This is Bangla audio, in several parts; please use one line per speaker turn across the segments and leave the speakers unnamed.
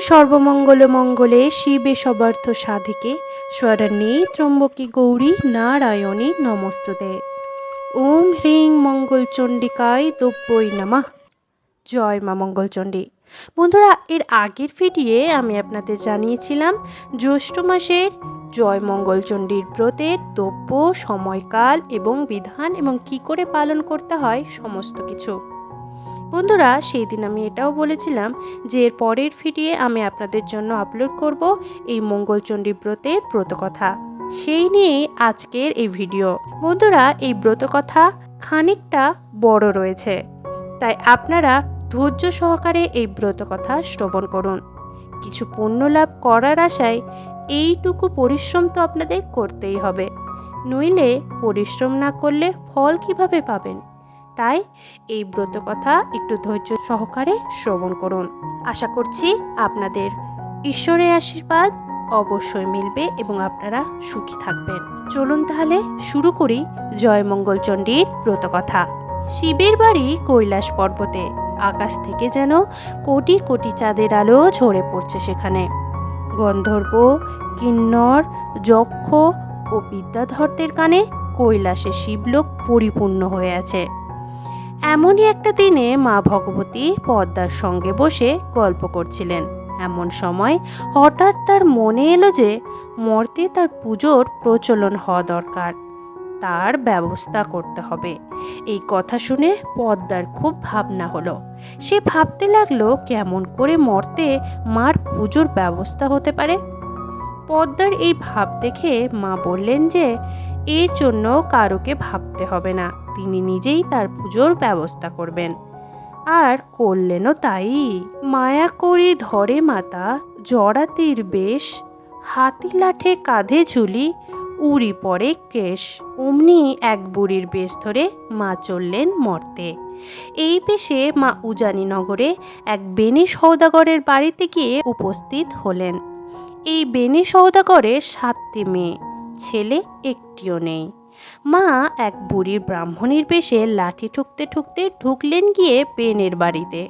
সর্বমঙ্গল মঙ্গলে শিবে সবার্থ সাধিকে, স্বরণী ত্রম্বকী গৌরী নারায়ণী নমস্তুতে। ওম হ্রিং মঙ্গলচণ্ডিকায় দব্যই নমঃ। জয় মা মঙ্গলচণ্ডী। বন্ধুরা, এর আগের ভিডিওয়ে আমি আপনাদের জানিয়েছিলাম, জ্যৈষ্ঠ মাসের জয় মঙ্গলচণ্ডীর ব্রতের দ্রব্য সময়কাল এবং বিধান এবং কি করে পালন করতে হয়, সমস্ত কিছু। বন্ধুরা সেই দিন আমি এটাও বলেছিলাম যে এর পরের ভিডিও আমি আপনাদের জন্য আপলোড করব এই মঙ্গলচণ্ডী ব্রতের ব্রতকথা। সেই নিয়েই আজকের এই ভিডিও। বন্ধুরা, এই ব্রতকথা খানিকটা বড় রয়েছে। তাই আপনারা ধৈর্য সহকারে এই ব্রতকথা শ্রবণ করুন। কিছু পুণ্য লাভ করার আশায় এইটুকু পরিশ্রম তো আপনাদের করতেই হবে। নইলে পরিশ্রম না করলে ফল কীভাবে পাবেন? তাই এই ব্রত কথা একটু ধৈর্য সহকারে শ্রবণ করুন। আশা করছি আপনাদের ঈশ্বরের আশীর্বাদ অবশ্যই মিলবে এবং আপনারা সুখী থাকবেন। চলুন তাহলে শুরু করি জয়মঙ্গলচণ্ডীর ব্রতকথা শিবের বাড়ি কৈলাস পর্বতে, আকাশ থেকে যেন কোটি কোটি চাঁদের আলো ঝরে পড়ছে সেখানে। গন্ধর্ব, কিন্নর, যক্ষ ও বিদ্যাধরদের কানে কৈলাসে শিবলোক পরিপূর্ণ হয়ে আছে। এমনই একটা দিনে মা ভগবতী পদ্মার সঙ্গে বসে গল্প করছিলেন। এমন সময় হঠাৎ তার মনে এলো যে মর্তে তার পুজোর প্রচলন হওয়া দরকার। তার ব্যবস্থা করতে হবে। এই কথা শুনে পদ্মার খুব ভাবনা হলো। সে ভাবতে লাগল কেমন করে মর্তে মার পুজোর ব্যবস্থা হতে পারে। পদ্মার এই ভাব দেখে মা বললেন যে এর জন্য কারোকে ভাবতে হবে না, তিনি নিজেই তার পুজোর ব্যবস্থা করবেন। আর করলেনও তাই। মায়া করি ধরে মাতা জড়াতির বেশ, হাতি লাঠে কাঁধে ঝুলি, উড়ি পড়ে কেশ। অমনি এক বুড়ির বেশ ধরে মা চললেন মর্তে। এই পেশে মা উজানি নগরে এক বেনে সৌদাগরের বাড়িতে গিয়ে উপস্থিত হলেন। এই বেনে সৌদাগরের সাতটি মেয়ে। ছেলে একটিও নেই। মা এক বুড়ির ব্রাহ্মণীর বেশে লাঠি ঠুকতে ঠুকতে ঢুকলেন গিয়ে পেনের বাড়িতে।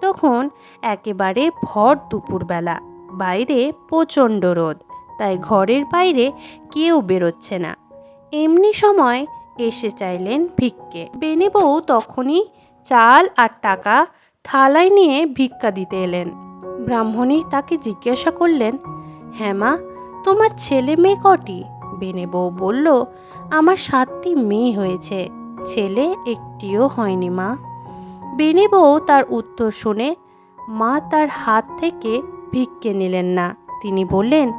তখন একেবারে ভর দুপুরবেলা, বাইরে প্রচণ্ড রোদ, তাই ঘরের বাইরে কেউ বেরোচ্ছে না। এমনি সময় এসে চাইলেন ভিক্ষে। বেনে বউ তখনই চাল আর টাকা থালায় নিয়ে ভিক্ষা দিতে এলেন। ব্রাহ্মণী তাকে জিজ্ঞাসা করলেন হ্যাঁ মা তোমার ছেলে মেয়ে কটি? বেনে বউ বলল, আমার সাতটি মেয়ে হয়েছে, ছেলে একটিও হয়নি মা। বেনে বউ তার উত্তর শুনে, মা তার হাত থেকে ভিক্ষে নিলেন না। তিনি বললেন,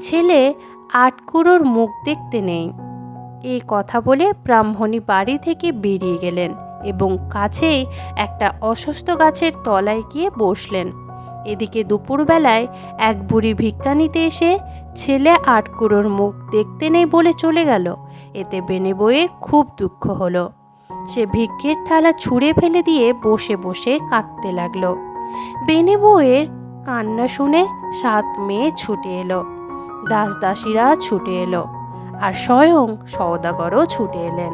ছেলে আটকুড়োর মুখ দেখতে নেই। এই কথা বলে ব্রাহ্মণী বাড়ি থেকে বেরিয়ে গেলেন এবং কাছেই একটা অসুস্থ গাছের তলায় গিয়ে বসলেন। এদিকে দুপুরবেলায় এক বুড়ি ভিক্ষা নিতে এসে ছেলে আটকুড়োর মুখ দেখতে নেই বলে চলে গেল। এতে বেনে বইয়ের খুব দুঃখ হলো। সে ভিক্ষের থালা ছুঁড়ে ফেলে দিয়ে বসে বসে কাঁদতে লাগল। বেনে বউয়ের কান্না শুনে সাত মেয়ে ছুটে এলো। দাস দাসীরা ছুটে এলো আর স্বয়ং সওদাগরও ছুটে এলেন।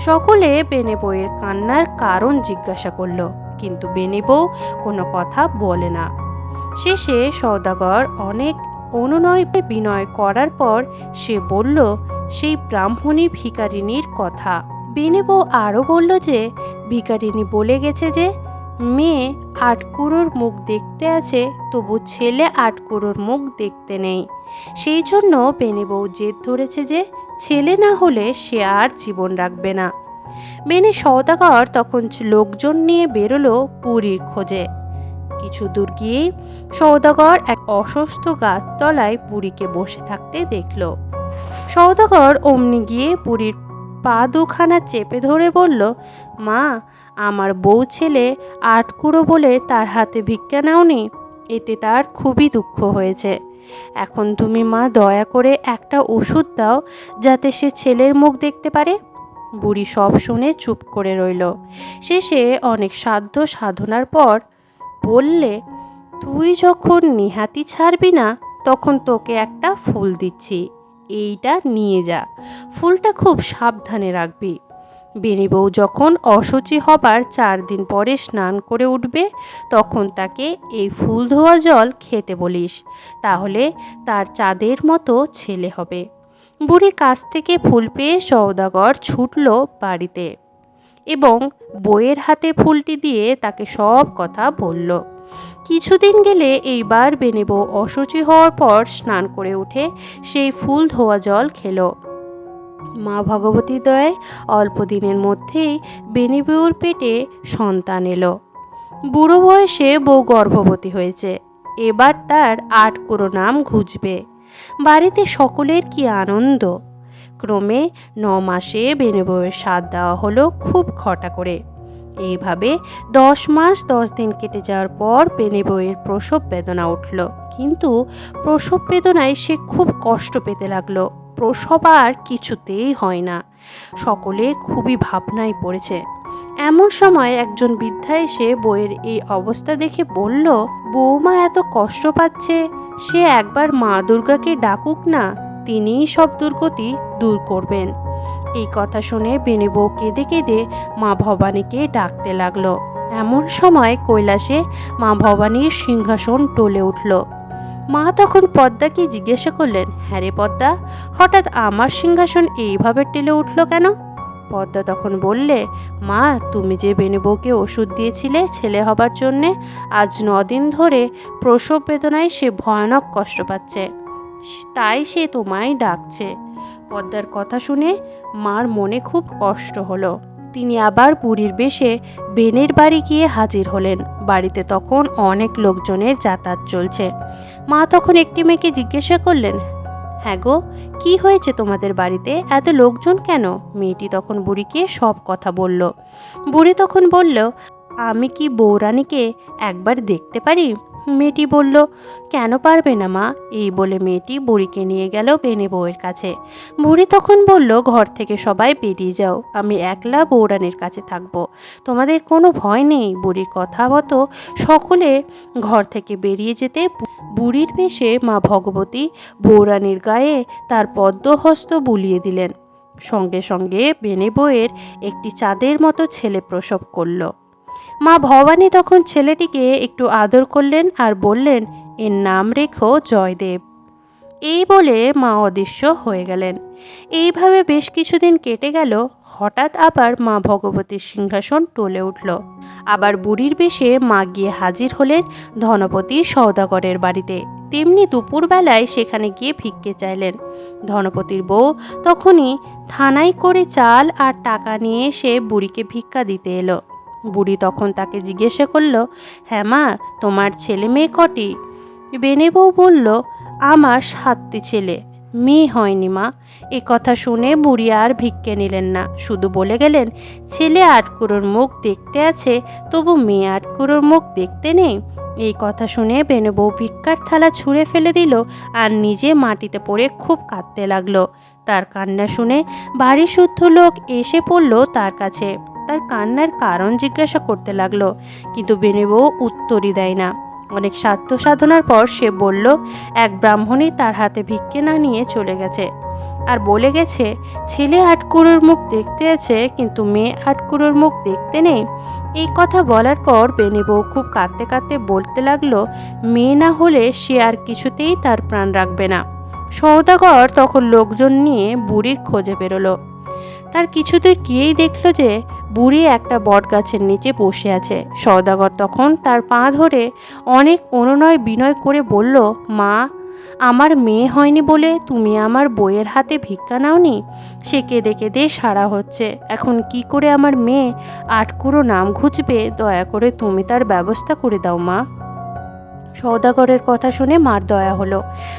সকলে বেনে বইয়ের কান্নার কারণ জিজ্ঞাসা করল। কিন্তু বেনে বউ কোনো কথা বলে না। শেষে সওদাগর অনেক অনুনয় বিনয় করার পর সে বলল, সেই ব্রাহ্মণী ভিকারিনীর কথা। বেনে বউ আরও বলল যে ভিকারিনী বলে গেছে যে, মেয়ে আটকুড়োর মুখ দেখতে আছে, তবু ছেলে আটকুড়োর মুখ দেখতে নেই। সেই জন্য বেনে বউ জেদ ধরেছে যে, ছেলে না হলে সে আর জীবন রাখবে না। বেনে সওদাগর তখন লোকজন নিয়ে বেরোলো পুরীর খোঁজে। কিছু দূর গিয়েই সওদাগর এক অসুস্থ গাছতলায় পুরীকে বসে থাকতে দেখল। সওদাগর অমনি গিয়ে পুরীর পা দুখানা চেপে ধরে বলল, মা, আমার বউ ছেলে আটকুড়ো বলে তার হাতে ভিক্ষা নাওনি, এতে তার খুবই দুঃখ হয়েছে। এখন তুমি মা দয়া করে একটা ওষুধ দাও যাতে সে ছেলের মুখ দেখতে পারে। বুড়ি সব শুনে চুপ করে রইল। শেষে অনেক সাধ্য সাধনার পর বললে, তুই যখন নিহাতি ছাড়বি না, তখন তোকে একটা ফুল দিচ্ছি। এইটা নিয়ে যা। ফুলটা খুব সাবধানে রাখবি বেনি বউ যখন অসুচি হবার চার দিন পরে স্নান করে উঠবে, তখন তাকে, এই ফুল ধোয়া জল খেতে বলিস। তাহলে তার চাঁদের মতো ছেলে হবে। বুড়ি কাছ থেকে ফুল পেয়ে সওদাগর ছুটল বাড়িতে এবং বইয়ের হাতে ফুলটি দিয়ে তাকে সব কথা বলল। কিছুদিন গেলে এইবার বেনেবো অসুচি হওয়ার পর স্নান করে উঠে সেই ফুল ধোয়া জল খেলো। মা ভগবতী দয়ায় অল্প দিনের মধ্যেই বেনিবউর পেটে সন্তান এলো। বুড়ো বয়সে বউ গর্ভবতী হয়েছে। এবার তার আট কুড়ো নাম ঘুচবে। বাড়িতে সকলের কি আনন্দ? ক্রমে ন মাসে বেনে বউয়ের স্বাদ দেওয়া হলো খুব খটা করে। এইভাবে দশ মাস দশ দিন কেটে যাওয়ার পর বেনে বউয়ের প্রসব বেদনা উঠল। কিন্তু প্রসব বেদনায় সে খুব কষ্ট পেতে লাগল। প্রসব আর কিছুতেই হয় না। সকলে খুবই ভাবনায় পড়েছে। এমন সময় একজন বৃদ্ধা এসে বইয়ের এই অবস্থা দেখে বলল বৌমা এত কষ্ট পাচ্ছে, সে একবার মা দুর্গাকে ডাকুক না, তিনিই সব দুর্গতি দূর করবেন। এই কথা শুনে বেনে বউ কেঁদে কেঁদে মা ভবানীকে ডাকতে লাগল। এমন সময় কৈলাসে মা ভবানীর সিংহাসন টলে উঠল। মা তখন পদ্মাকে জিজ্ঞাসা করলেন হ্যাঁ রে পদ্মা, হঠাৎ আমার সিংহাসন এইভাবে টেলে উঠল কেন? পদ্মা তখন বললে, মা, তুমি যে বেনুবউকে ওষুধ দিয়েছিলে ছেলে হবার জন্যে, আজ নদিন ধরে প্রসব বেদনায় সে ভয়ানক কষ্ট পাচ্ছে। তাই সে তোমায় ডাকছে। পদ্মার কথা শুনে মার মনে খুব কষ্ট হলো। তিনি আবার পুরীর বেশে বেনের বাড়ি গিয়ে হাজির হলেন। বাড়িতে তখন অনেক লোকজনের যাতায়াত চলছে। মা তখন একটি মেয়েকে জিজ্ঞাসা করলেন হ্যাঁ গো, কি হয়েছে তোমাদের বাড়িতে? এত লোকজন কেন? মেয়েটি তখন বুড়িকে সব কথা বলল। বুড়ি তখন বলল, আমি কি বৌরানীকে একবার দেখতে পারি? মেয়েটি বলল, কেন পারবে না মা? এই বলে মেয়েটি বুড়িকে নিয়ে গেল বেনে বউয়ের কাছে। বুড়ি তখন বলল, ঘর থেকে সবাই বেরিয়ে যাও, আমি একলা বৌরানীর কাছে থাকব। তোমাদের কোনো ভয় নেই? বুড়ির কথা মতো সকলে ঘর থেকে বেরিয়ে যেতে বুড়ির বেশে মা ভগবতী বৌরানীর গায়ে তার পদ্মহস্ত বুলিয়ে দিলেন। সঙ্গে সঙ্গে বেনে বউয়ের একটি চাঁদের মতো ছেলে প্রসব করল। মা ভবানী তখন ছেলেটিকে একটু আদর করলেন আর বললেন, এর নাম রেখো জয়দেব। এই বলে মা অদৃশ্য হয়ে গেলেন। এইভাবে বেশ কিছুদিন কেটে গেল, হঠাৎ আবার মা ভগবতীর সিংহাসন টলে উঠল। আবার বুড়ির বেশে মা গিয়ে হাজির হলেন ধনপতি সৌদাগরের বাড়িতে। তেমনি দুপুরবেলায় সেখানে গিয়ে ভিক্ষে চাইলেন। ধনপতির বউ তখনই থানায় করে চাল আর টাকা নিয়ে এসে বুড়িকে ভিক্ষা দিতে এলো। বুড়ি তখন তাকে জিজ্ঞাসা করল হ্যাঁ মা, তোমার ছেলে মেয়ে কটি? বেনে বউ বলল, আমার সাতটি ছেলে। মেয়ে হয়নি মা। এ কথা শুনে বুড়ি আর ভিক্ষে নিলেন না। শুধু বলে গেলেন, ছেলে আটকুড়োর মুখ দেখতে আছে, তবু মেয়ে আটকুড়োর মুখ দেখতে নেই। এই কথা শুনে বেনুবউ ভিক্ষার থালা ছুঁড়ে ফেলে দিল আর নিজে মাটিতে পড়ে খুব কাঁদতে লাগল। তার কান্না শুনে বাড়ি শুদ্ধ লোক এসে পড়ল তার কাছে। তার কান্নার কারণ জিজ্ঞাসা করতে লাগল, কিন্তু বেনেবউ উত্তরই দেয় না অনেক সাধ্য সাধনার পর সে বলল, এক ব্রাহ্মণই তার হাতে ভিক্ষে না নিয়ে চলে গেছে। আর বলে গেছে, ছেলে আটকুড়োর মুখ দেখতে আছে, কিন্তু মেয়ে আটকুড়োর মুখ দেখতে নেই। এই কথা বলার পর বেনিবউ খুব কাঁদতে কাঁদতে বলতে লাগল, মেয়ে না হলে সে আর কিছুতেই তার প্রাণ রাখবে না। সৌদাগর তখন লোকজন নিয়ে বুড়ির খোঁজে বেরোলো। তার কিছুদূর গিয়েই দেখল যে বুড়ি একটা বট গাছের নিচে বসে আছে। সওদাগর তখন তার পা ধরে অনেক অনুনয় বিনয় করে বলল, মা, আমার মেয়ে হয়নি বলে তুমি আমার বইয়ের হাতে ভিক্ষা নাওনি? সে কেঁদে কেঁদে সারা হচ্ছে। এখন কি করে আমার মেয়ে আটকুরো নাম ঘুচবে? দয়া করে তুমি তার ব্যবস্থা করে দাও, মা। সৌদাগরের কথা শুনে মার দয়া হলো।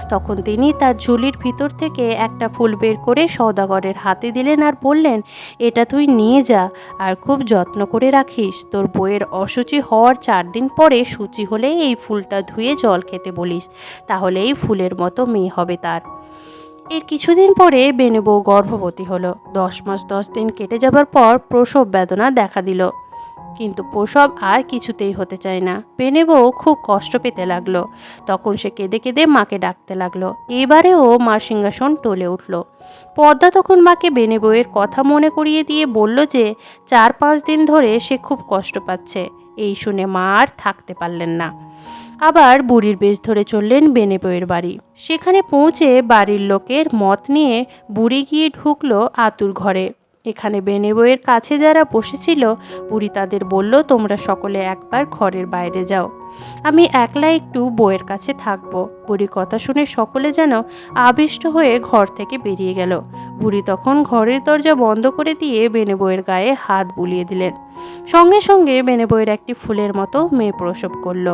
তখন তিনি তার ঝুলির ভিতর থেকে একটা ফুল বের করে সৌদাগরের হাতে দিলেন আর বললেন, এটা তুই নিয়ে যা আর খুব যত্ন করে রাখিস। তোর বইয়ের অসুচি হওয়ার চার দিন পরে সূচি হলে এই ফুলটা ধুয়ে জল খেতে বলিস। তাহলে এই ফুলের মতো মেয়ে হবে তার। এর কিছুদিন পরে বেনুবউ গর্ভবতী হলো। দশ মাস দশ দিন কেটে যাবার পর প্রসব বেদনা দেখা দিল। কিন্তু প্রসব আর কিছুতেই হতে চায় না। বেনে বউ খুব কষ্ট পেতে লাগল। তখন সে কেঁদে কেঁদে মাকে ডাকতে লাগল। এবারেও মার সিংহাসন টলে উঠল। পদ্মা তখন মাকে বেনে বউয়ের কথা মনে করিয়ে দিয়ে বলল যে, চার পাঁচ দিন ধরে সে খুব কষ্ট পাচ্ছে। এই শুনে মা আর থাকতে পারলেন না। আবার বুড়ির বেশ ধরে চললেন বেনে বউয়ের বাড়ি। সেখানে পৌঁছে বাড়ির লোকের মত নিয়ে বুড়ি গিয়ে ঢুকলো আতুর ঘরে। এখানে বেনে বইয়ের কাছে যারা বসেছিল বুড়ি তাদের বলল, তোমরা সকলে একবার ঘরের বাইরে যাও। আমি একলা একটু বউয়ের কাছে থাকব। বুড়ি কথা শুনে সকলে যেন আবিষ্ট হয়ে ঘর থেকে বেরিয়ে গেল। বুড়ি তখন ঘরের দরজা বন্ধ করে দিয়ে বেনে বইয়ের গায়ে হাত বুলিয়ে দিলেন। সঙ্গে সঙ্গে বেনে বইয়ের একটি ফুলের মতো মেয়ে প্রসব করল।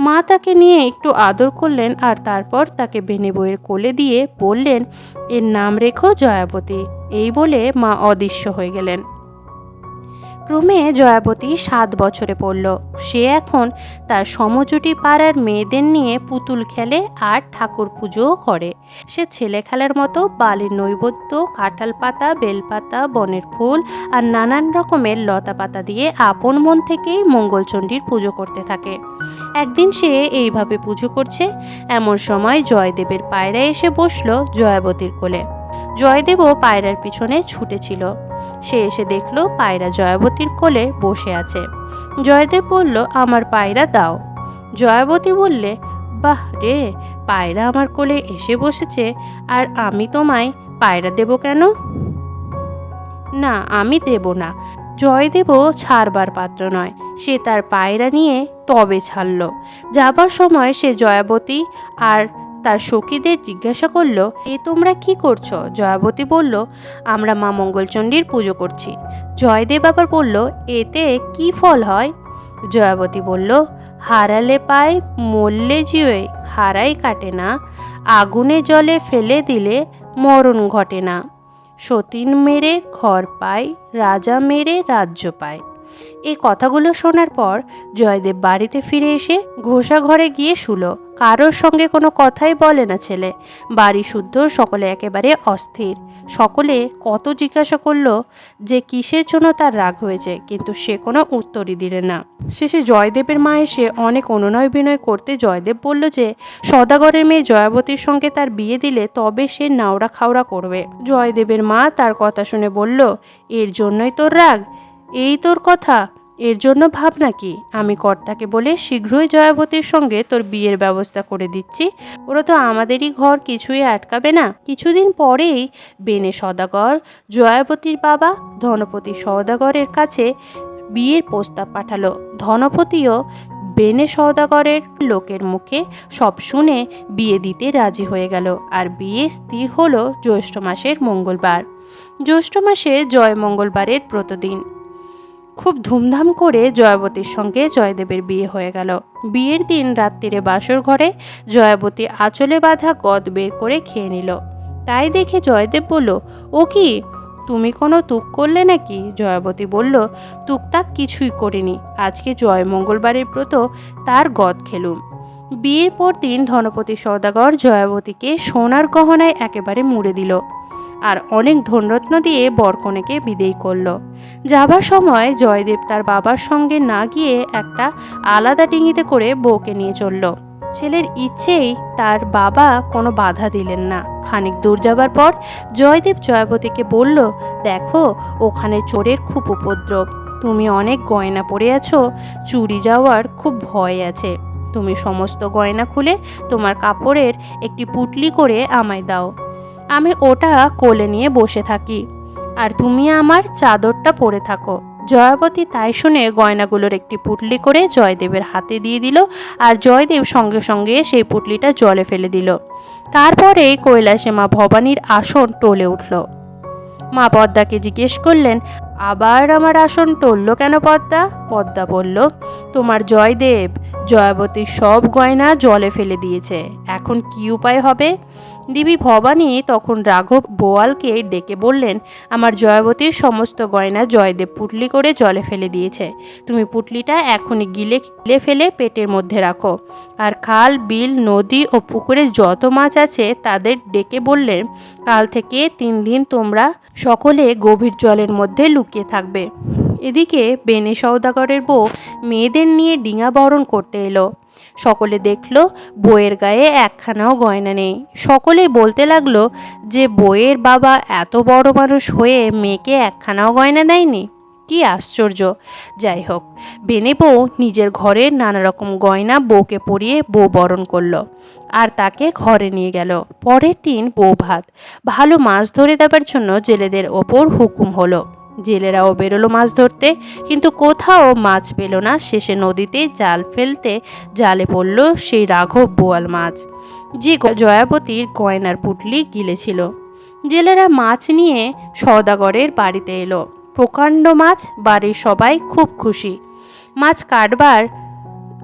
মা তাকে নিয়ে একটু আদর করলেন আর তারপর তাকে বেনে বইয়ের কোলে দিয়ে বললেন, এর নাম রেখো জয়াবতী। এই বলে মা অদৃশ্য হয়ে গেলেন। ক্রমে জয়াবতী সাত বছরে পড়ল। সে এখন তার সমজুটি পাড়ার মেয়েদের নিয়ে পুতুল খেলে আর ঠাকুর পুজোও করে। সে ছেলে খেলার মতো বালির নৈবেদ্য, কাঁঠাল পাতা বেলপাতা বনের ফুল আর নানান রকমের লতা পাতা দিয়ে আপন মন থেকেই মঙ্গলচণ্ডীর পুজো করতে থাকে। একদিন সে এইভাবে পুজো করছে। এমন সময় জয়দেবের পায়রা এসে বসল জয়াবতীর কোলে। জয়দেবও পায়রার পিছনে ছুটেছিল। সে এসে দেখল পায়রা জয়াবতীর কোলে বসে আছে। জয়দেব বলল, আমার পায়রা, দাও। জয়াবতী বললে, বাহ রে, পায়রা আমার কোলে এসে বসেছে, আর আমি তোমায় পায়রা দেব কেন? না, আমি দেব না। জয়দেবও ছাড়বার পাত্র নয়। সে তার পায়রা নিয়ে তবে ছাড়ল। যাবার সময় সে জয়াবতী আর তার সখীদের জিজ্ঞাসা করল, এ তোমরা কি করছ? জয়াবতী বলল, আমরা মা মঙ্গলচণ্ডীর পুজো করছি। জয়দেব আবার বলল, এতে কি ফল হয়? জয়াবতী বলল, হারালে পায়, মরলে জিওয়ে খাড়াই কাটে না। আগুনে জলে ফেলে দিলে মরণ ঘটে না। সতীন মেরে ঘর পায়, রাজা মেরে রাজ্য পায়। এই কথাগুলো শোনার পর জয়দেব বাড়িতে ফিরে এসে ঘোষা ঘরে গিয়ে শুলো। কারোর সঙ্গে কোনো কথাই বলে না ছেলে। বাড়ি শুদ্ধ, সকলে একেবারে অস্থির। সকলে কত জিজ্ঞাসা করল যে কিসের জন্য তার রাগ হয়েছে, কিন্তু সে কোনো উত্তরই দিলে না। শেষে জয়দেবের মা এসে অনেক অনুনয় বিনয় করতে জয়দেব বলল যে, সদাগরের মেয়ে জয়াবতীর সঙ্গে তার বিয়ে দিলে তবে সে নাওড়া খাওড়া করবে। জয়দেবের মা তার কথা শুনে বলল, এর জন্যই তোর রাগ? এই তোর কথা? এর জন্য ভাব নাকি? আমি কর্তাকে বলে শীঘ্রই জয়াবতীর সঙ্গে তোর বিয়ের ব্যবস্থা করে দিচ্ছি। ওরা তো আমাদেরই ঘর, কিছুই আটকাবে না। কিছুদিন পরেই বেনে সদাগর, জয়াবতীর বাবা, ধনপতি সওদাগরের কাছে বিয়ের প্রস্তাব পাঠালো। ধনপতিও বেনে সওদাগরের লোকের মুখে সব শুনে বিয়ে দিতে রাজি হয়ে গেল। আর বিয়ে স্থির হলো জ্যৈষ্ঠ মাসের মঙ্গলবার। জ্যৈষ্ঠ মাসে জয় মঙ্গলবারের প্রতিদিন খুব ধুমধাম করে জয়াবতীর সঙ্গে জয়দেবের বিয়ে হয়ে গেল। বিয়ের দিন রাত্রিরে বাসর ঘরে জয়াবতী আঁচলে বাঁধা গদ বের করে খেয়ে নিল। তাই দেখে জয়দেব বলল, ও কি? তুমি কোনো তুক করলে নাকি? জয়াবতী বলল, তুকতাক কিছুই করিনি। আজকে জয় মঙ্গলবারের ব্রত তার গদ খেলুম। বিয়ের পর দিন ধনপতি সৌদাগর জয়াবতীকে সোনার গহনায় একেবারে মুড়ে দিল। আর অনেক ধনরত্ন দিয়ে বরকনেকে বিদেয় করল। যাবার সময় জয়দেব তার বাবার সঙ্গে না গিয়ে একটা আলাদা ডিঙিতে করে বউকে নিয়ে চলল। ছেলের ইচ্ছেই তার বাবা কোনো বাধা দিলেন না। খানিক দূর যাবার পর জয়দেব জয়াবতীকে বলল, দেখো, ওখানে চোরের খুব উপদ্রব। তুমি অনেক গয়না পরে আছো, চুরি যাওয়ার খুব ভয় আছে। তুমি সমস্ত গয়না খুলে তোমার কাপড়ের একটি পুটলি করে আমায় দাও। আমি ওটা কোলে নিয়ে বসে থাকি। আর তুমি আমার চাদরটা পরে থাকো। জয়াবতী তাই শুনে গয়নাগুলোর একটি পুটলি করে জয়দেবের হাতে দিয়ে দিল আর জয়দেব সঙ্গে সঙ্গে সেই পুটলিটা জলে ফেলে দিল। তারপরে কৈলাসে মা ভবানীর আসন টলে উঠল। মা পদ্মাকে জিজ্ঞেস করলেন, আবার আমার আসন টলল কেন পদ্মা? পদ্মা বলল, তোমার জয়দেব, জয়াবতীর সব গয়না জলে ফেলে দিয়েছে। এখন কি উপায় হবে? দেবী ভবানী তখন রাঘব বোয়ালকে ডেকে বললেন, আমার জয়াবতীর সমস্ত গয়না জয়দেব পুটলি করে জলে ফেলে দিয়েছে। তুমি পুটলিটা এখনই গিলে গিলে ফেলে পেটের মধ্যে রাখো। আর খাল, বিল, নদী ও পুকুরে যত মাছ আছে তাদের ডেকে বললেন, কাল থেকে তিন দিন তোমরা সকলে গভীর জলের মধ্যে লুকিয়ে থাকবে। এদিকে বেনে সৌদাগরের বউ মেয়েদের নিয়ে ডিঙা বরণ করতে এলো। সকলে দেখল বইয়ের গায়ে একখানাও গয়না নেই। সকলেই বলতে লাগল যে বইয়ের বাবা এত বড় মানুষ হয়ে মেয়েকে একখানাও গয়না দেয়নি। কি আশ্চর্য! যাই হোক, বেনে বউ নিজের ঘরের নানা রকম গয়না বউকে পরিয়ে বউ বরণ করল আর তাকে ঘরে নিয়ে গেল। পরের দিন বউ ভাত। ভালো মাছ ধরে দেবার জন্য জেলেদের ওপর হুকুম হলো। জেলেরাও বেরোলো মাছ ধরতে, কিন্তু কোথাও মাছ পেল না। শেষে নদীতে জাল ফেলতে জালে পড়ল সেই রাঘব বোয়াল মাছ। যে জয়াবতীর গয়নার পুটলি গিলেছিল। জেলেরা মাছ নিয়ে সওদাগরের বাড়িতে এলো। প্রকাণ্ড মাছ, বাড়ির সবাই খুব খুশি। মাছ কাটবার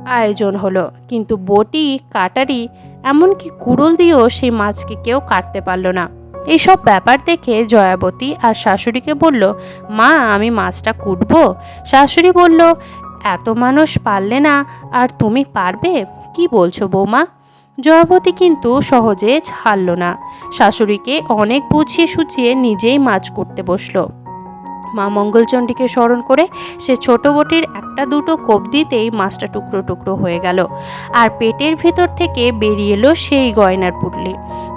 আয়োজন হলো, কিন্তু বটি, কাটারি, এমনকি কুড়ল দিয়েও সেই মাছকে কেউ কাটতে পারল না। এইসব ব্যাপার দেখে জয়াবতী আর শাশুড়িকে বলল, মা, আমি মাছটা কুটব? শাশুড়ি বলল, এত মানুষ পারলে না, আর তুমি পারবে? কি বলছো বৌমা? জয়াবতী কিন্তু সহজে ছাড়ল না। শাশুড়িকে অনেক বুঝিয়ে সুঝিয়ে নিজেই মাছ করতে বসল। মা মঙ্গলচণ্ডীকে স্মরণ করে সে ছোট বটির একটা দুটো কোপ দিতেই মাছটা টুকরো টুকরো হয়ে গেল। আর পেটের ভেতর থেকে বেরিয়ে এলো সেই গয়নার পুটলি।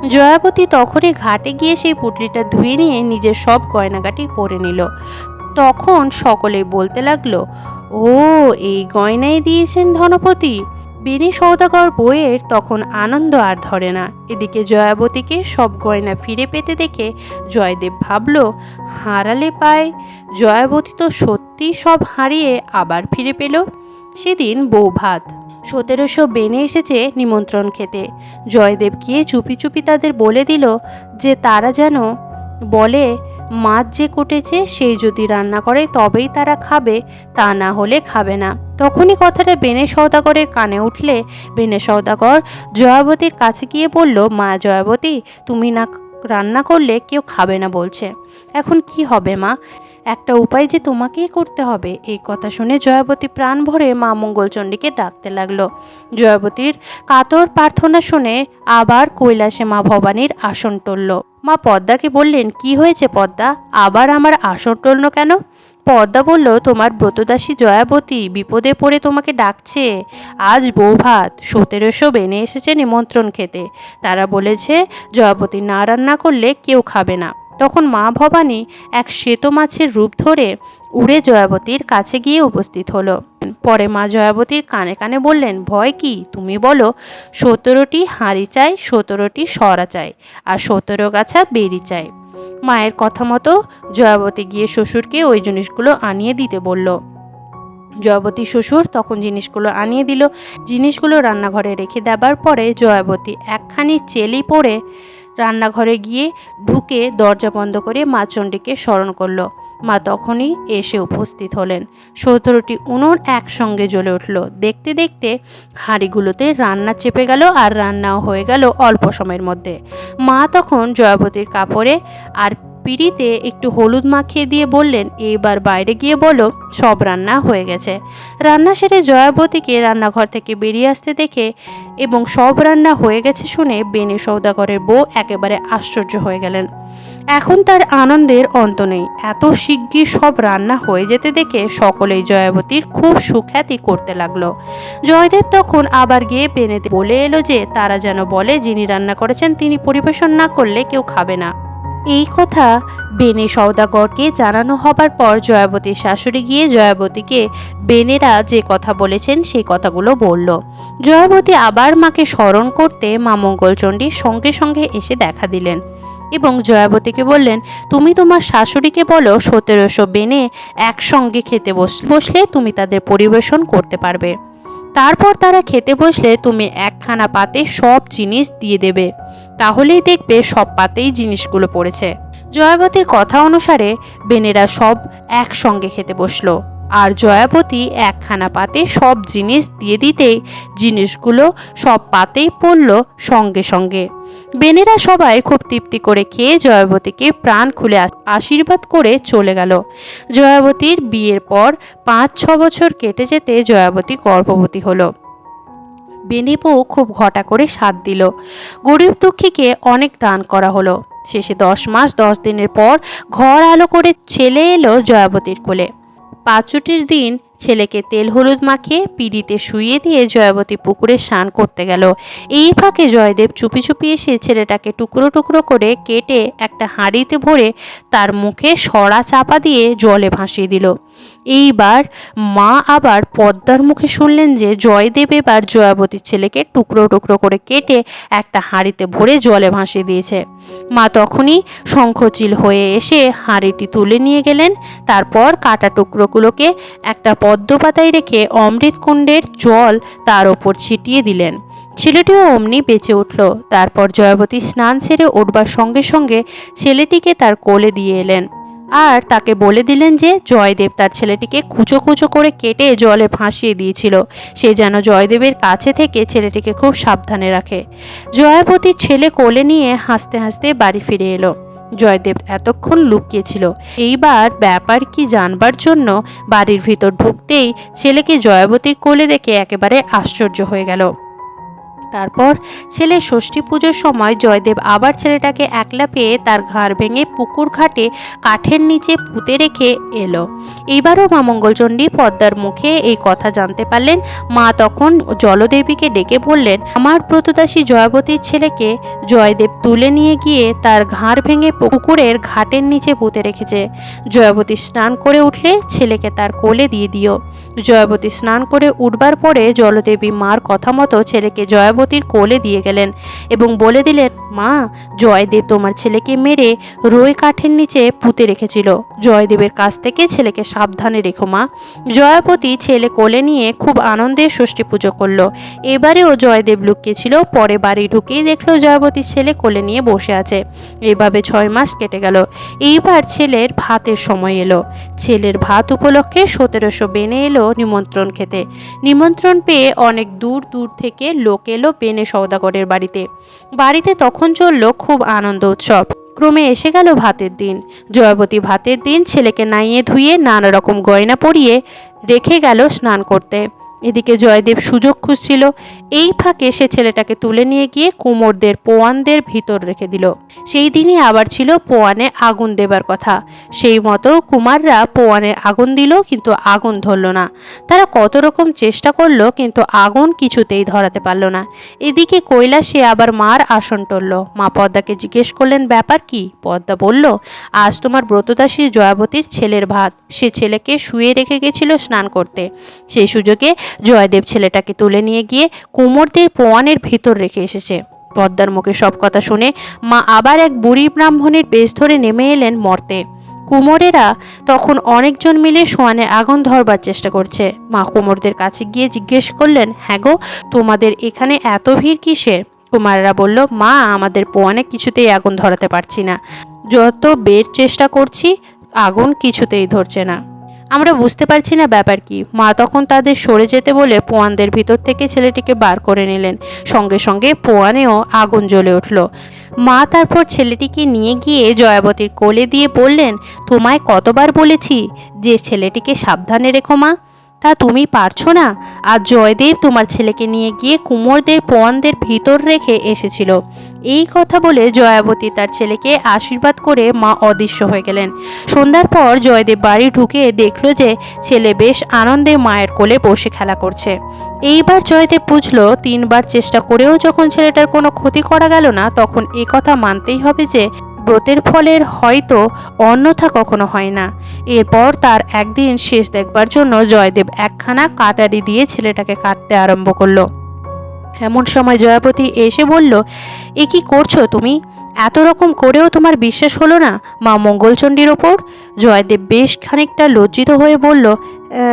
জয়াবতী তখনই ঘাটে গিয়ে সেই পুটলিটা ধুয়ে নিয়ে নিজের সব গয়নাগাটি পরে নিল। তখন সকলেই বলতে লাগল, ও, এই গয়নাই দিয়েছেন ধনপতি। বেনি সৌদাগর বইয়ের তখন আনন্দ আর ধরে না। এদিকে জয়াবতীকে সব গয়না ফিরে পেতে দেখে জয়দেব ভাবল, হারালে পায়। জয়াবতী তো সত্যি সব হারিয়ে আবার ফিরে পেল। সেদিন বউ ভাত। সতেরোশো বেনে এসেছে নিমন্ত্রণ খেতে। জয়দেব গিয়ে চুপি চুপি তাদের বলে দিল যে তারা যেন বলে মাছ যে কুটেছে, সেই যদি রান্না করে তবেই তারা খাবে, তা না হলে খাবে না। তখনই কথাটা বেনে সওদাগরের কানে উঠলে, বেনে সওদাগর জয়াবতীর কাছে গিয়ে বলল, মা জয়াবতী, তুমি না রান্না করলে কেউ খাবে না, বলছে। এখন কি হবে, মা? একটা উপায় যে তোমাকেই করতে হবে। এই কথা শুনে জয়াবতী প্রাণ ভরে মা মঙ্গলচণ্ডীকে ডাকতে লাগল। জয়াবতীর কাতর প্রার্থনা শুনে আবার কৈলাসে মা ভবানীর আসন টলল মা পদ্মাকে বললেন, কি হয়েছে পদ্মা? আবার আমার আসর টলল কেন? পদ্মা বলল, তোমার ব্রতদাসী জয়াবতী বিপদে পড়ে তোমাকে ডাকছে। আজ বৌভাত সতেরোশো বেনে এসেছে নিমন্ত্রণ খেতে। তারা বলেছে, জয়াবতী না রান্না করলে কেউ খাবে না। তখন মা ভবানী এক শ্বেত মাছের রূপ ধরে উড়ে জয়াবতীর কাছে গিয়ে উপস্থিত হলো। পরে মা জয়াবতীর কানে কানে বললেন, ভয় কি? তুমি বলো, সতেরোটি হাঁড়ি চাই, সতেরোটি সরা চাই, আর সতেরো গাছা বেরি চাই। মায়ের কথা মতো জয়াবতী গিয়ে শ্বশুরকে ওই জিনিসগুলো আনিয়ে দিতে বলল। জয়াবতী শ্বশুর তখন জিনিসগুলো আনিয়ে দিল। জিনিসগুলো রান্নাঘরে রেখে দেবার পরে জয়াবতী একখানি চেলি পরে রান্নাঘরে গিয়ে ঢুকে দরজা বন্ধ করে মা চণ্ডীকে স্মরণ করল। মা তখনই এসে উপস্থিত হলেন। সতেরোটি উনুন একসঙ্গে জ্বলে উঠল। দেখতে দেখতে হাঁড়িগুলোতে রান্না চেপে গেল আর রান্নাও হয়ে গেল অল্প সময়ের মধ্যে। মা তখন জয়াবতীর কাপড়ে আর পিড়িতে একটু হলুদ মাখিয়ে দিয়ে বললেন, এইবার বাইরে গিয়ে বলো, সব রান্না হয়ে গেছে। রান্না সেরে জয়াবতীকে রান্নাঘর থেকে বেরিয়ে আসতে দেখে এবং সব রান্না হয়ে গেছে শুনে বেনি সৌদাগরের বউ একেবারে আশ্চর্য হয়ে গেলেন। এখন তার আনন্দের অন্ত নেই। এত শিগগির সব রান্না হয়ে যেতে দেখে সকলেই জয়াবতীর খুব সুখ্যাতি করতে লাগল। জয়দেব তখন আবার গিয়ে বেনেতে বলে এলো যে, তারা যেন বলে, যিনি রান্না করেছেন তিনি পরিবেশন না করলে কেউ খাবে না। এই কথা বেনে সওদাগরকে জানানো হবার পর জয়াবতীর শাশুড়ি গিয়ে জয়াবতীকে বেনেরা যে কথা বলেছেন সেই কথাগুলো বলল। জয়াবতী আবার মাকে স্মরণ করতে মা মঙ্গলচণ্ডী সঙ্গে সঙ্গে এসে দেখা দিলেন এবং জয়াবতীকে বললেন, তুমি তোমার শাশুড়িকে বলো সতেরোশো বেনে একসঙ্গে খেতে বস, বসলে তুমি তাদের পরিবেশন করতে পারবে। তারপর তারা খেতে বসলে তুমি একখানা পাতে সব জিনিস দিয়ে দেবে। তাহলেই দেখবে সব পাতেই জিনিসগুলো পড়েছে। জয়াবতীর কথা অনুসারে বেনেরা সব একসঙ্গে খেতে বসল। আর জয়াবতী একখানা পাতে সব জিনিস দিয়ে দিতেই জিনিসগুলো সব পাতেই পড়ল সঙ্গে সঙ্গে। বেনেরা সবাই খুব তৃপ্তি করে খেয়ে জয়াবতীকে প্রাণ খুলে আশীর্বাদ করে চলে গেল। জয়াবতীর বিয়ের পর পাঁচ ছ বছর কেটে যেতে জয়াবতী গর্ভবতী হলো। বেনে বউ খুব ঘটা করে সাথ দিল। গরিব দুঃখীকে অনেক দান করা হলো। শেষে দশ মাস, দশ দিনের পর ঘর আলো করে ছেলে এলো জয়াবতীর কোলে। পাঁচুটির দিন ছেলেকে তেল হলুদ মাখিয়ে পিড়িতে শুইয়ে দিয়ে জয়াবতী পুকুরে স্নান করতে গেল। এই ফাঁকে জয়দেব চুপি চুপি এসে ছেলেটাকে টুকরো টুকরো করে কেটে একটা হাঁড়িতে ভরে তার মুখে সরা চাপা দিয়ে জলে ভাসিয়ে দিল। এইবার মা আবার পদ্মার মুখে শুনলেন যে জয়দেব এবার জয়াবতীর ছেলেকে টুকরো টুকরো করে কেটে একটা হাঁড়িতে ভরে জলে ভাসিয়ে দিয়েছে। মা তখনই শঙ্খচিল হয়ে এসে হাঁড়িটি তুলে নিয়ে গেলেন। তারপর কাটা টুকরোগুলোকে একটা পদ্ম পাতায় রেখে অমৃতকুণ্ডের জল তার ওপর ছিটিয়ে দিলেন। ছেলেটিও অমনি বেঁচে উঠল। তারপর জয়াবতী স্নান সেরে উঠবার সঙ্গে সঙ্গে ছেলেটিকে তার কোলে দিয়ে এলেন। আর তাকে বলে দিলেন যে জয়দেব তার ছেলেটিকে কুচো কুচো করে কেটে জলে ভাসিয়ে দিয়েছিল। সে যেন জয়দেবের কাছে থেকে ছেলেটিকে খুব সাবধানে রাখে। জয়াবতীর ছেলে কোলে নিয়ে হাসতে হাসতে বাড়ি ফিরে এলো। জয়দেব এতক্ষণ লুকিয়েছিল। এইবার ব্যাপার কি জানবার জন্য বাড়ির ভিতর ঢুকতেই ছেলেকে জয়াবতীর কোলে দেখে একেবারে আশ্চর্য হয়ে গেল। তারপর ছেলে ষষ্ঠী পুজোর সময় জয়দেব আবার ছেলেটাকে একলা পেয়ে তার ঘাড় ভেঙে পুকুর ঘাটে কাঠের নিচে পুঁতে রেখে এলো। এইবারও মা মঙ্গলচণ্ডী পদ্মার মুখে এই কথা জানতে পারলেন। মা তখন জলদেবীকে ডেকে বললেন, আমার ব্রতদাসী জয়াবতীর ছেলেকে জয়দেব তুলে নিয়ে গিয়ে তার ঘাড় ভেঙে পুকুরের ঘাটের নিচে পুঁতে রেখেছে। জয়াবতী স্নান করে উঠলে ছেলেকে তার কোলে দিয়ে দিও। জয়াবতী স্নান করে উঠবার পরে জলদেবী মার কথা মতো ছেলেকে জয়াবতীর কোলে দিয়ে গেলেন এবং বলে দিলেন মা, জয়দেব তোমার ছেলেকে মেরে রই কাঠের নিচে পুঁতে রেখেছিল। জয়দেবের কাছ থেকে ছেলেকে সাবধানে রেখো মা। জয়াপতি ছেলে কোলে নিয়ে খুব আনন্দে ষষ্ঠী পুজো করল। এবারেও জয়দেব লুকিয়েছিল, পরে বাড়ি ঢুকেই দেখল জয়াবতীর ছেলে কোলে নিয়ে বসে আছে। এভাবে ছয় মাস কেটে গেল। এইবার ছেলের ভাতের সময় এলো। ছেলের ভাত উপলক্ষে সতেরোশো বেনে এলো নিমন্ত্রণ খেতে। নিমন্ত্রণ পেয়ে অনেক দূর দূর থেকে লোক এলো বেনে সৌদাগরের বাড়িতে। বাড়িতে তখন চলল খুব আনন্দ উৎসব। ক্রমে এসে গেল ভাতের দিন। জয়াবতী ভাতের দিন ছেলেকে নাইয়ে ধুয়ে নানা রকম গয়না পরিয়ে রেখে গেল স্নান করতে। এদিকে জয়দেব সুযোগ খুঁজছিল। এই ফাঁকে সে ছেলেটাকে তুলে নিয়ে গিয়ে কুমোরদের, পোয়ানদের ভিতর রেখে দিল। সেই দিনই আবার ছিল পোয়ানে আগুন দেবার কথা। সেই মতো কুমাররা পোয়ানে আগুন দিল, কিন্তু আগুন ধরল না। তারা কত রকম চেষ্টা করল, কিন্তু আগুন কিছুতেই ধরাতে পারল না। এদিকে কৈলাসে আবার মার আসন টলল। মা পদ্মাকে জিজ্ঞেস করলেন, ব্যাপার কি? পদ্মা বলল, আজ তোমার ব্রতদাসী জয়াবতীর ছেলের ভাত। সে ছেলেকে শুয়ে রেখে গেছিল স্নান করতে। সেই সুযোগে জয়দেব ছেলেটাকে তুলে নিয়ে গিয়ে কুমোরদের পোয়ানের ভিতর রেখে এসেছে। পদ্মার মুখে সব কথা শুনে মা আবার এক বুড়ি ব্রাহ্মণের বেশ ধরে নেমে এলেন মর্তে। কুমোরেরা তখন অনেকজন মিলে সোয়ানে আগুন ধরবার চেষ্টা করছে। মা কুমোরদের কাছে গিয়ে জিজ্ঞেস করলেন হ্যাঁ গো, তোমাদের এখানে এত ভিড় কিসের? কুমাররা বলল, মা, আমাদের পোয়ানে কিছুতেই আগুন ধরাতে পারছি না। যত বের চেষ্টা করছি, আগুন কিছুতেই ধরছে না। আমরা বুঝতে পারছি না ব্যাপার কি। মা তখন তাদের সরে যেতে বলে পোয়ানদের ভিতর থেকে ছেলেটিকে বার করে নিলেন। সঙ্গে সঙ্গে পোয়ানেও আগুন জ্বলে উঠল। মা তারপর ছেলেটিকে নিয়ে গিয়ে জয়াবতীর কোলে দিয়ে বললেন, তোমায় কতবার বলেছি যে ছেলেটিকে সাবধানে রেখো মা। তা তুমি পারছ না? আর জয়দেব তোমার ছেলেকে নিয়ে গিয়ে কুমোরদের পোয়ানদের ভিতর রেখে এসেছিল। এই কথা বলে জয়াবতী তার ছেলেকে আশীর্বাদ করে মা অদৃশ্য হয়ে গেলেন। সন্ধ্যার পর জয়দেব বাড়ি ঢুকে দেখল যে ছেলে বেশ আনন্দে মায়ের কোলে বসে খেলা করছে। এইবার জয়দেব বুঝলো, তিনবার চেষ্টা করেও যখন ছেলেটার কোনো ক্ষতি করা গেল না, তখন কথা মানতেই হবে যে ব্রতের ফলের হয়তো অন্যথা কখনো হয় না। এরপর তার একদিন শেষ দেখবার জন্য জয়দেব একখানা কাটারি দিয়ে ছেলেটাকে কাটতে আরম্ভ করল। এমন সময় জয়াপতি এসে বলল এ কি করছ তুমি? এত রকম করেও তোমার বিশ্বাস হলো না মা মঙ্গলচণ্ডীর ওপর? জয়দেব বেশ খানিকটা লজ্জিত হয়ে বলল "আহ,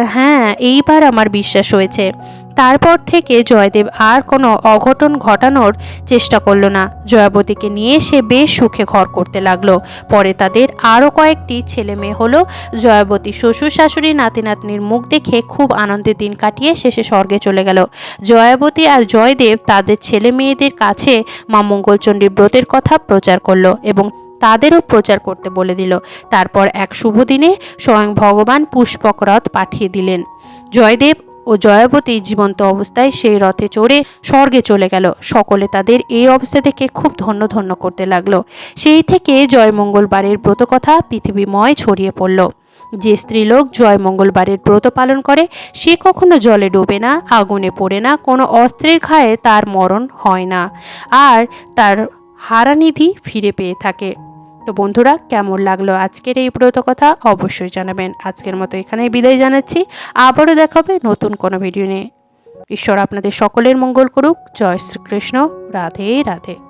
হ্যাঁ এইবার আমার বিশ্বাস হয়েছে। তারপর থেকে জয়দেব আর কোনো অঘটন ঘটানোর চেষ্টা করল না। জয়াবতীকে নিয়ে সে বেশ সুখে ঘর করতে লাগল। পরে তাদের আরও কয়েকটি ছেলে মেয়ে হলো। জয়াবতী শ্বশুর শাশুড়ি, নাতি নাতনির মুখ দেখে খুব আনন্দের দিন কাটিয়ে শেষে স্বর্গে চলে গেল। জয়াবতী আর জয়দেব তাদের ছেলে মেয়েদের কাছে মা মঙ্গলচণ্ডীর ব্রতের কথা প্রচার করল এবং তাদেরও প্রচার করতে বলে দিল। তারপর এক শুভ দিনে স্বয়ং ভগবান পুষ্পক রথ পাঠিয়ে দিলেন। জয়দেব ও জয়াবতী জীবন্ত অবস্থায় সেই রথে চড়ে স্বর্গে চলে গেল। সকলে তাদের এই অবস্থা থেকে খুব ধন্য ধন্য করতে লাগল। সেই থেকে জয়মঙ্গলবারের ব্রতকথা পৃথিবীময় ছড়িয়ে পড়ল। যে স্ত্রীলোক জয় মঙ্গলবারের ব্রত পালন করে, সে কখনো জলে ডোবে না, আগুনে পড়ে না, কোনো অস্ত্রের ঘায়ে তার মরণ হয় না। আর তার হারানিধি ফিরে পেয়ে থাকে। তো বন্ধুরা, কেমন লাগল আজকের এই ব্রত কথা অবশ্যই জানাবেন। আজকের মতো এখানেই বিদায় জানাচ্ছি। আবারও দেখাবে নতুন কোনো ভিডিও নিয়ে। ঈশ্বর আপনাদের সকলের মঙ্গল করুক। জয় শ্রীকৃষ্ণ। রাধে রাধে।